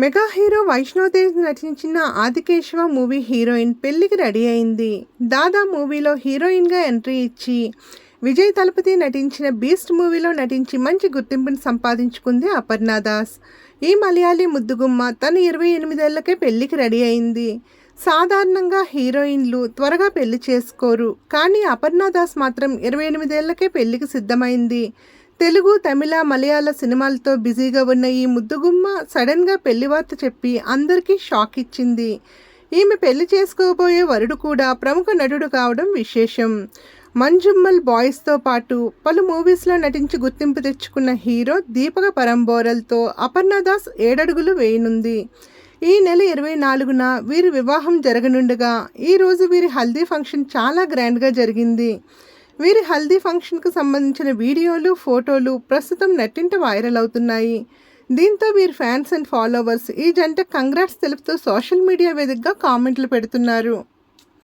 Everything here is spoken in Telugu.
మెగా హీరో వైష్ణోదేవ్ నటించిన ఆదికేశవ మూవీ హీరోయిన్ పెళ్ళికి రెడీ అయింది. దాదా మూవీలో హీరోయిన్గా ఎంట్రీ ఇచ్చి విజయ్ తలపతి నటించిన బీస్ట్ మూవీలో నటించి మంచి గుర్తింపును సంపాదించుకుంది అపర్ణ దాస్. ఈ మలయాళీ ముద్దుగుమ్మ తన ఇరవై ఎనిమిదేళ్ళకే పెళ్ళికి రెడీ అయింది. సాధారణంగా హీరోయిన్లు త్వరగా పెళ్ళి చేసుకోరు కానీ అపర్ణ దాస్ మాత్రం ఇరవై ఎనిమిదేళ్ళకే పెళ్ళికి సిద్ధమైంది. తెలుగు తమిళ మలయాళ సినిమాలతో బిజీగా ఉన్న ఈ ముద్దుగుమ్మ సడన్గా పెళ్ళి వార్త చెప్పి అందరికీ షాక్ ఇచ్చింది. ఈమె పెళ్ళి చేసుకోబోయే వరుడు కూడా ప్రముఖ నటుడు కావడం విశేషం. మంజుమ్మల్ బాయ్స్తో పాటు పలు మూవీస్లో నటించి గుర్తింపు తెచ్చుకున్న హీరో దీపక పరంబోరల్తో అపర్ణదాస్ ఏడడుగులు వేయనుంది. ఈ నెల ఇరవై నాలుగున వీరి వివాహం జరగనుండగా ఈరోజు వీరి హల్దీ ఫంక్షన్ చాలా గ్రాండ్గా జరిగింది. వీరి హల్దీ ఫంక్షన్కు సంబంధించిన వీడియోలు ఫోటోలు ప్రస్తుతం నెట్టింట వైరల్ అవుతున్నాయి. దీంతో వీరి ఫ్యాన్స్ అండ్ ఫాలోవర్స్ ఈ జంట కంగ్రాట్స్ తెలుపుతూ సోషల్ మీడియా వేదికగా కామెంట్లు పెడుతున్నారు.